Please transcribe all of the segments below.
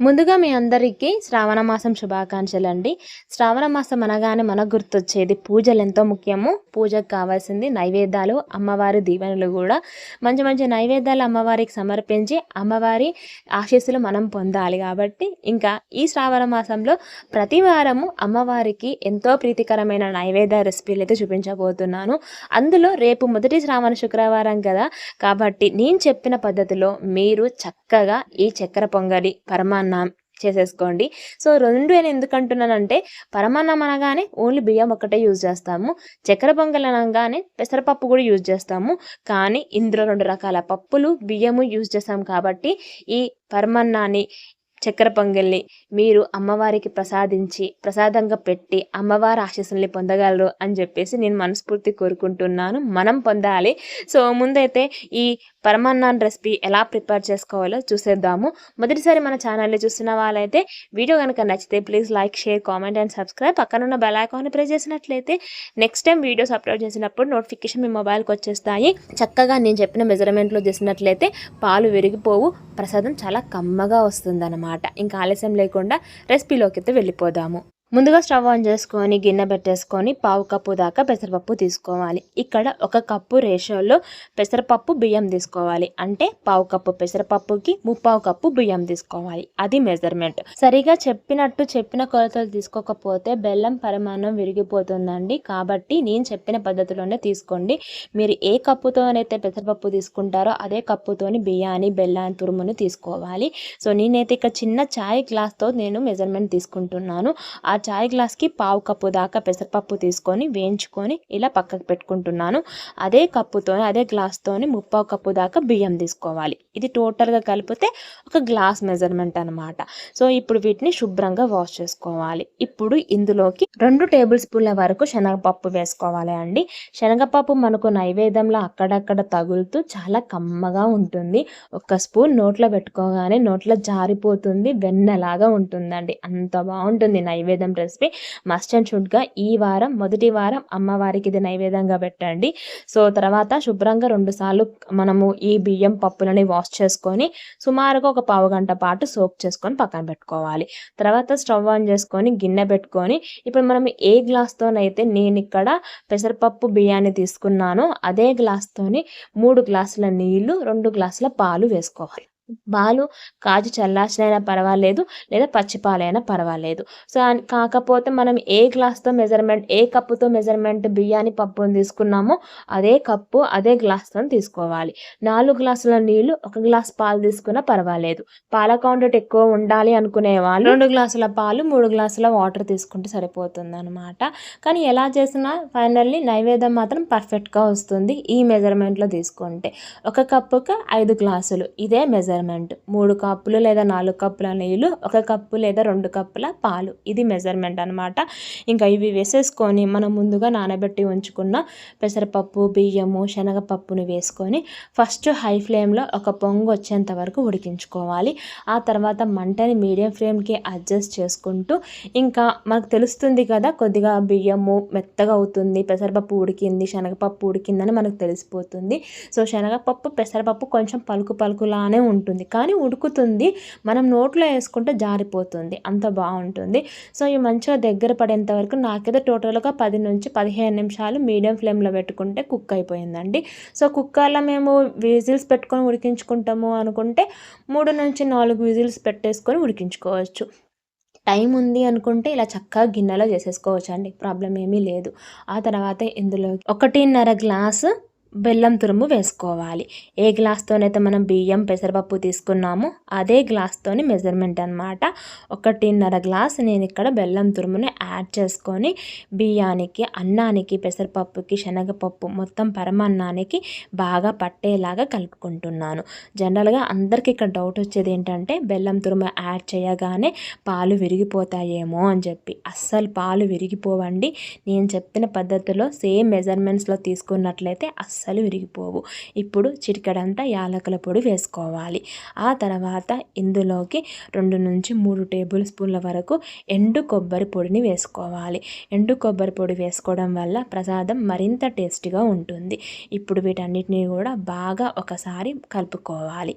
ముందుగా మీ అందరికీ శ్రావణ మాసం శుభాకాంక్షలు అండి. శ్రావణ మాసం అనగానే మనకు గుర్తొచ్చేది పూజలు ఎంతో ముఖ్యము. పూజకు కావాల్సింది నైవేద్యాలు అమ్మవారి దీవెనలు కూడా. మంచి మంచి నైవేద్యాలు అమ్మవారికి సమర్పించి అమ్మవారి ఆశీస్సులు మనం పొందాలి కాబట్టి ఇంకా ఈ శ్రావణ మాసంలో ప్రతి వారము అమ్మవారికి ఎంతో ప్రీతికరమైన నైవేద్య రెసిపీలు అయితే చూపించబోతున్నాను. అందులో రేపు మొదటి శ్రావణ శుక్రవారం కదా. కాబట్టి నేను చెప్పిన పద్ధతిలో మీరు చక్కగా ఈ చక్కెర పొంగలి పరమాన్నం చేసేసుకోండి. సో రెండు నేను ఎందుకు అంటున్నానంటే పరమాన్నం అనగానే ఓన్లీ బియ్యం ఒక్కటే యూజ్ చేస్తాము. చక్కెర పొంగల్ అనగానే పెసరపప్పు కూడా యూజ్ చేస్తాము. కానీ ఇందులో రెండు రకాల పప్పులు బియ్యము యూజ్ చేస్తాం కాబట్టి ఈ పరమాన్నాన్ని చక్కెర పొంగల్ని మీరు అమ్మవారికి ప్రసాదించి ప్రసాదంగా పెట్టి అమ్మవారి ఆశీస్సుల్ని పొందగలరు అని చెప్పేసి నేను మనస్ఫూర్తి కోరుకుంటున్నాను. మనం పొందాలి. సో ముందైతే ఈ పరమాన్నాన్ రెసిపీ ఎలా ప్రిపేర్ చేసుకోవాలో చూసేద్దాము. మొదటిసారి మన ఛానల్ని చూస్తున్న వాళ్ళైతే వీడియో కనుక నచ్చితే please like share comment and subscribe. పక్కనున్న బెల్ ఐకాన్ని ప్రెస్ చేసినట్లయితే నెక్స్ట్ టైం వీడియోస్ అప్లోడ్ చేసినప్పుడు నోటిఫికేషన్ మీ మొబైల్కి వచ్చేస్తాయి. చక్కగా నేను చెప్పిన మెజర్మెంట్లో చేసినట్లయితే పాలు విరిగిపోవు. ప్రసాదం చాలా కమ్మగా వస్తుందన్నమాట. ఇంకా ఆలస్యం లేకుండా రెసిపీలోకి అయితే వెళ్ళిపోదాము. ముందుగా స్టవ్ ఆన్ చేసుకొని గిన్నె పెట్టేసుకొని పావు కప్పు దాకా పెసరపప్పు తీసుకోవాలి. ఇక్కడ ఒక కప్పు రేషియోలో పెసరపప్పు బియ్యం తీసుకోవాలి. అంటే పావు కప్పు పెసరపప్పుకి ముప్పావు కప్పు బియ్యం తీసుకోవాలి. అది మెజర్మెంట్ సరిగా చెప్పినట్టు చెప్పిన కొలతలు తీసుకోకపోతే బెల్లం పరిమాణం విరిగిపోతుందండి. కాబట్టి నేను చెప్పిన పద్ధతిలోనే తీసుకోండి. మీరు ఏ కప్పుతోనైతే పెసరపప్పు తీసుకుంటారో అదే కప్పుతోని బియ్యాన్ని బెల్లాన్ని తురుమును తీసుకోవాలి. సో నేనైతే ఇక్కడ చిన్న చాయ్ గ్లాస్తో నేను మెజర్మెంట్ తీసుకుంటున్నాను. చాయ్ గ్లాస్కి పావు కప్పు దాకా పెసరపప్పు తీసుకొని వేయించుకొని ఇలా పక్కకు పెట్టుకుంటున్నాను. అదే కప్పుతో అదే గ్లాస్తోని ముప్పావు కప్పు దాకా బియ్యం తీసుకోవాలి. ఇది టోటల్గా కలిపితే ఒక గ్లాస్ మెజర్మెంట్ అనమాట సో ఇప్పుడు వీటిని శుభ్రంగా వాష్ చేసుకోవాలి. ఇప్పుడు ఇందులోకి రెండు టేబుల్ స్పూన్ల వరకు శనగపప్పు వేసుకోవాలి అండి. శనగపప్పు మనకు నైవేద్యంలో అక్కడక్కడ తగులుతూ చాలా కమ్మగా ఉంటుంది. ఒక స్పూన్ నోట్లో పెట్టుకోగానే నోట్లో జారిపోతుంది వెన్నలాగా ఉంటుందండి. అంత బాగుంటుంది నైవేద్యం రెసిపీ మస్ట్ అండ్ షుడ్గా ఈ వారం మొదటి వారం అమ్మవారికి ఇది నైవేద్యంగా పెట్టండి. సో తర్వాత శుభ్రంగా రెండు సార్లు మనము ఈ బియ్యం పప్పులని వాష్ చేసుకొని సుమారుగా ఒక పావు గంట పాటు సోప్ చేసుకొని పక్కన పెట్టుకోవాలి. తర్వాత స్టవ్ ఆన్ చేసుకొని గిన్నె పెట్టుకొని ఇప్పుడు మనం ఏ గ్లాస్తోనైతే నేను ఇక్కడ పెసరపప్పు బియ్యాన్ని తీసుకున్నానో అదే గ్లాస్తోని మూడు గ్లాసుల నీళ్ళు రెండు గ్లాసుల పాలు వేసుకోవాలి. పాలు కాజు చల్లార్చినైనా పర్వాలేదు లేదా పచ్చిపాలైనా పర్వాలేదు. సో కాకపోతే మనం ఏ గ్లాస్తో మెజర్మెంట్ ఏ కప్పుతో మెజర్మెంట్ బియ్యాన్ని పప్పుని తీసుకున్నామో అదే కప్పు అదే గ్లాస్తో తీసుకోవాలి. నాలుగు గ్లాసుల నీళ్ళు ఒక గ్లాస్ పాలు తీసుకున్నా పర్వాలేదు. పాల క్వాంటిటీ ఎక్కువ ఉండాలి అనుకునే వాళ్ళు రెండు గ్లాసుల పాలు మూడు గ్లాసుల వాటర్ తీసుకుంటే సరిపోతుంది అనమాట కానీ ఎలా చేసినా ఫైనల్లీ నైవేద్యం మాత్రం పర్ఫెక్ట్గా వస్తుంది ఈ మెజర్మెంట్లో తీసుకుంటే. ఒక కప్పుకి ఐదు గ్లాసులు ఇదే మెజర్ మెజర్మెంట్ మూడు కప్పులు లేదా నాలుగు కప్పుల నీళ్ళు ఒక కప్పు లేదా రెండు కప్పుల పాలు. ఇది మెజర్మెంట్ అనమాట ఇంకా ఇవి వేసేసుకొని మనం ముందుగా నానబెట్టి ఉంచుకున్న పెసరపప్పు బియ్యము శనగపప్పును వేసుకొని ఫస్ట్ హై ఫ్లేమ్లో ఒక పొంగు వచ్చేంత వరకు ఉడికించుకోవాలి. ఆ తర్వాత మంటని మీడియం ఫ్లేమ్కి అడ్జస్ట్ చేసుకుంటూ ఇంకా మనకు తెలుస్తుంది కదా కొద్దిగా బియ్యము మెత్తగా అవుతుంది పెసరపప్పు ఉడికింది శనగపప్పు ఉడికిందని మనకు తెలిసిపోతుంది. సో శనగపప్పు పెసరపప్పు కొంచెం పలుకు పలుకులానే ఉంటుంది ఉంటుంది. కానీ ఉడుకుతుంది. మనం నోట్లో వేసుకుంటే జారిపోతుంది. అంత బాగుంటుంది. సో ఇవి మంచిగా దగ్గర పడేంత వరకు నాకైతే టోటల్గా పది నుంచి పదిహేను నిమిషాలు మీడియం ఫ్లేమ్లో పెట్టుకుంటే కుక్ అయిపోయిందండి. సో కుక్కర్లో మేము విజిల్స్ పెట్టుకొని ఉడికించుకుంటాము అనుకుంటే మూడు నుంచి నాలుగు విజిల్స్ పెట్టేసుకొని ఉడికించుకోవచ్చు. టైం ఉంది అనుకుంటే ఇలా చక్కగా గిన్నెలో చేసేసుకోవచ్చు అండి ప్రాబ్లం ఏమీ లేదు. ఆ తర్వాత ఇందులో ఒకటిన్నర గ్లాసు బెల్లం తురుము వేసుకోవాలి. ఏ గ్లాస్తోనైతే మనం బియ్యం పెసరపప్పు తీసుకున్నామో అదే గ్లాస్తోని మెజర్మెంట్ అనమాట ఒకటిన్నర గ్లాస్ నేను ఇక్కడ బెల్లం తురుముని యాడ్ చేసుకొని బియ్యానికి అన్నానికి పెసరపప్పుకి శనగపప్పు మొత్తం పరమాన్నానికి బాగా పట్టేలాగా కలుపుకుంటున్నాను. జనరల్గా అందరికీ ఇక్కడ డౌట్ వచ్చేది ఏంటంటే బెల్లం తురుము యాడ్ చేయగానే పాలు విరిగిపోతాయేమో అని చెప్పి. అస్సలు పాలు విరిగిపోవండి. నేను చెప్పిన పద్ధతిలో సేమ్ మెజర్మెంట్స్లో తీసుకున్నట్లయితే అస్సలు అస్సలు విరిగిపోవు. ఇప్పుడు చిటికడంతా యాలకుల పొడి వేసుకోవాలి. ఆ తర్వాత ఇందులోకి రెండు నుంచి మూడు టేబుల్ స్పూన్ల వరకు ఎండు కొబ్బరి పొడిని వేసుకోవాలి. ఎండు కొబ్బరి పొడి వేసుకోవడం వల్ల ప్రసాదం మరింత టేస్టీగా ఉంటుంది. ఇప్పుడు వీటన్నిటిని కూడా బాగా ఒకసారి కలుపుకోవాలి.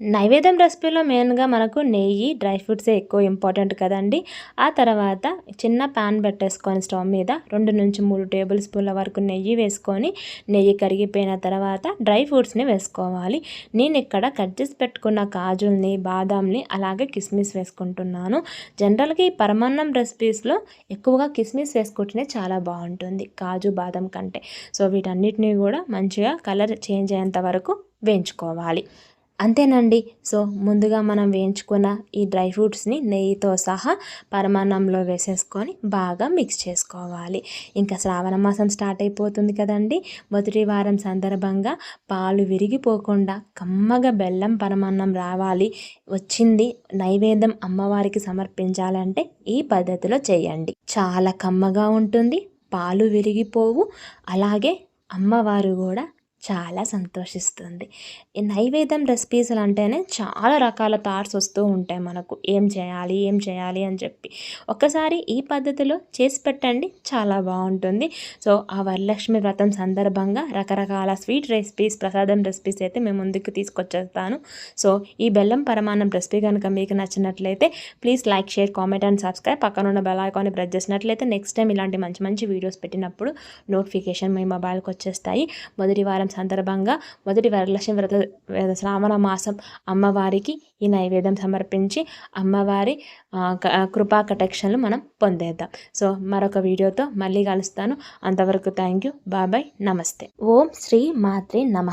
నైవేద్యం రెసిపీలో మెయిన్గా మనకు నెయ్యి డ్రై ఫ్రూట్సే ఎక్కువ ఇంపార్టెంట్ కదండి. ఆ తర్వాత చిన్న ప్యాన్ పెట్టేసుకొని స్టవ్ మీద రెండు నుంచి మూడు టేబుల్ స్పూన్ల వరకు నెయ్యి వేసుకొని నెయ్యి కరిగిపోయిన తర్వాత డ్రై ఫ్రూట్స్ని వేసుకోవాలి. నేను ఇక్కడ కట్ చేసి పెట్టుకున్న కాజుల్ని బాదాంని అలాగే కిస్మిస్ వేసుకుంటున్నాను. జనరల్గా ఈ పరమాన్నం రెసిపీస్లో ఎక్కువగా కిస్మిస్ వేసుకుంటేనే చాలా బాగుంటుంది కాజు బాదం కంటే. సో వీటన్నిటిని కూడా మంచిగా కలర్ చేంజ్ అయ్యేంత వరకు వేయించుకోవాలి. అంతేనండి. సో ముందుగా మనం వేయించుకున్న ఈ డ్రై ఫ్రూట్స్ని నెయ్యితో సహా పరమాన్నంలో వేసేసుకొని బాగా మిక్స్ చేసుకోవాలి. ఇంకా శ్రావణ మాసం స్టార్ట్ అయిపోతుంది కదండి. మొదటి వారం సందర్భంగా పాలు విరిగిపోకుండా కమ్మగా బెల్లం పరమాన్నం రావాలి. వచ్చింది నైవేద్యం అమ్మవారికి సమర్పించాలంటే ఈ పద్ధతిలో చేయండి. చాలా కమ్మగా ఉంటుంది. పాలు విరిగిపోవు. అలాగే అమ్మవారు కూడా చాలా సంతోషిస్తుంది. నైవేద్యం రెసిపీస్ అంటేనే చాలా రకాల థాట్స్ వస్తూ ఉంటాయి మనకు. ఏం చేయాలి ఏం చేయాలి అని చెప్పి. ఒక్కసారి ఈ పద్ధతిలో చేసి పెట్టండి చాలా బాగుంటుంది. సో ఆ వరలక్ష్మి వ్రతం సందర్భంగా రకరకాల స్వీట్ రెసిపీస్ ప్రసాదం రెసిపీస్ అయితే మేము ముందుకు తీసుకొచ్చేస్తాను. సో ఈ బెల్లం పరమాణం రెసిపీ కనుక మీకు నచ్చినట్లయితే please like share comment and subscribe పక్కన ఉన్న బెల్ ఐకాన్ని ప్రెస్ చేసినట్లయితే నెక్స్ట్ టైం ఇలాంటి మంచి మంచి వీడియోస్ పెట్టినప్పుడు నోటిఫికేషన్ మీ మొబైల్కి వచ్చేస్తాయి. మొదటి వారం సందర్భంగా మొదటి వరలక్ష్మి వ్రత శ్రావణ మాసం అమ్మవారికి ఈ నైవేద్యం సమర్పించి అమ్మవారి కృపా కటక్షన్లు మనం పొందేద్దాం. సో మరొక వీడియోతో మళ్ళీ కలుస్తాను. అంతవరకు థ్యాంక్ యూ. బాబాయ్ నమస్తే. ఓం శ్రీ మాత్రే నమ.